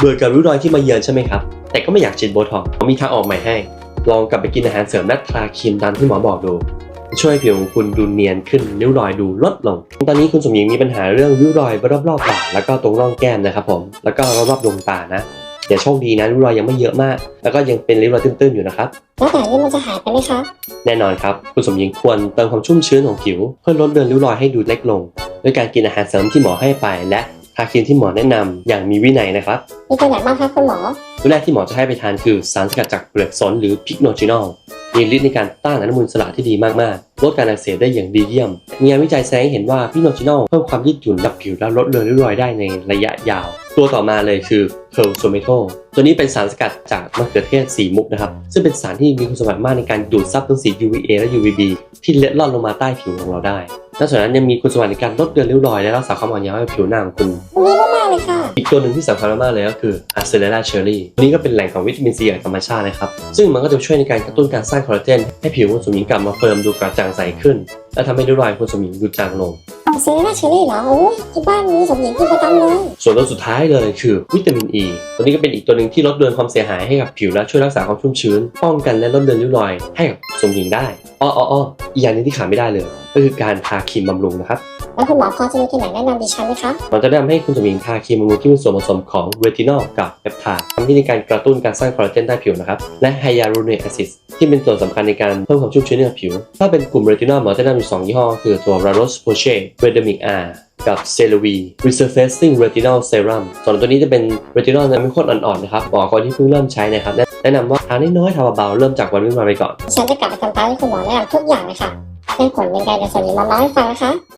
เบื่อกับริ้วรอยที่มาเยือนใช่ไหมครับ แต่ก็ไม่อยากฉีดโบท็อกซ์มีทางออกใหม่ให้ ลองกลับไปกินอาหารเสริมและทาครีมตามที่หมอบอกดู ช่วยให้ผิวของคุณดูเนียนขึ้นริ้วรอยดูลดลง ตอนนี้คุณสมหญิงมีปัญหาเรื่องริ้วรอยรอบๆปากแล้วก็ตรงร่องแก้มนะครับผมแล้วก็รอบๆดวงตานะอย่าโชคดีนะริ้วรอยยังไม่เยอะมาก แล้วก็ยังเป็นริ้วรอยตื้นๆอยู่นะครับแล้วแต่นี้มันจะหายไปไหมคะแน่นอนครับ คุณสมหญิงควรเติมความชุ่มชื้นของผิว เพื่อลดเลือนริ้วรอยให้ดูเล็กลง ด้วยการกินอาหารเสริมที่หมอให้ไปและ ทาครีมที่หมอแนะนำอย่างมีวินัยนะครับมีตัวไหนบ้างคะคุณหมอตัวแรกที่หมอจะให้ไปทานคือสารสกัดจากเปลือกสนหรือพิกโนจินอลมีฤทธิ์ในการต้านอนุมูลอิสระที่ดีมากๆ ลดการอักเสบได้อย่างดีเยี่ยมมีงานวิจัยแสดงให้เห็นว่าพิกโนจินอลเพิ่มความยืดหยุ่นกับผิวและลดเลือนริ้วรอยได้ในระยะยาว ตัวต่อมาเลยคือเพลโซเมโทตัวนี้เป็นสารสกัดจากมะเขือเทศสีมุกนะครับ ซึ่งเป็นสารที่มีคุณสมบัติมากในการดูดซับทั้งสี UVA และ UVB ที่เล็ดลอดลงมาใต้ผิวของเราได้ นอกจากนั้นยังมีคุณสมบัติในการลดเลือนริ้วรอยและรักษาความอ่อนเยาว์ให้ผิวหน้าของคุณดีมากๆเลยค่ะ อีกตัวหนึ่งที่สำคัญมากๆเลยก็คือ a c e l e r a cherry ตัวนี้ก็เป็นแหล่งของวิตามินซีจากธรรมชาตินะครับ ซึ่งมันก็จะช่วยในการกระตุ้นการสร้างคอลลาเจนให้ผิวคุณสมหญิงกลับมาเฟิร์มดูกระจ่างใสขึ้น และทำให้ริ้วรอยคุณสมหญิงดูจางลง เอาซีน่าเชอรี่เหรอโอ้ยที่บ้านมีสมหญิงกินประจำเลย ส่วนตัวสุดท้ายเลยคือวิตามินอ e. ีตัวนี้ก็เป็นอีกตัวหนึ่งที่ลดเลือนความเสียหายให้กับผิวและช่วยรักษาความชุ่มชื้น ป้องกันและลดเลือนริ้วรอยให้กับสมหญิงได้อ้ออ้ออ้ออีกอย่างหนึงที่ขาดไม่ได้เลย ก็คือการทาครีมบำรุงนะครับ แล้วคุณหมอพอจะมีตัวไหนแนะนำดิฉันไหมคะมันจะแนะนำให้คุณสมหญิงทาครีมบำรุงที่มีส่วนผสมของเรตินอลกับเปปไทด์ทำที่ในการกระตุ้นการสร้างคอลลาเจนใต้ผิวนะครับ และไฮยาลูรอนิกแอซิด ที่เป็นส่วนสำคัญในการเพิ่มความชุ่มชื้นให้กับผิว ถ้าเป็นกลุ่มเรตินอลหมอจะแนะนำอยู่สองยี่ห้อ คือตัว r a r o s p o c h e r e d e m i c R กับ c e l u v i Resurfacing Retinol Serum ส่วนตัวนี้จะเป็นเรตินอลน้ำข้นอ่อนๆนะครับหมาะกับคนที่เพิ่งเริ่มใช้นะครับ แนะนำว่าทานน้อยๆทาเบาๆเริ่มจากวันว้นวันไปก่อน ฉันจะกลับไปทำตามที่คุณหมอแนะนำทุกอย่างเลยค่ะเป็นผลยังไงเดี๋ยวสมหญิงมาเล่าให้ฟังนะคะ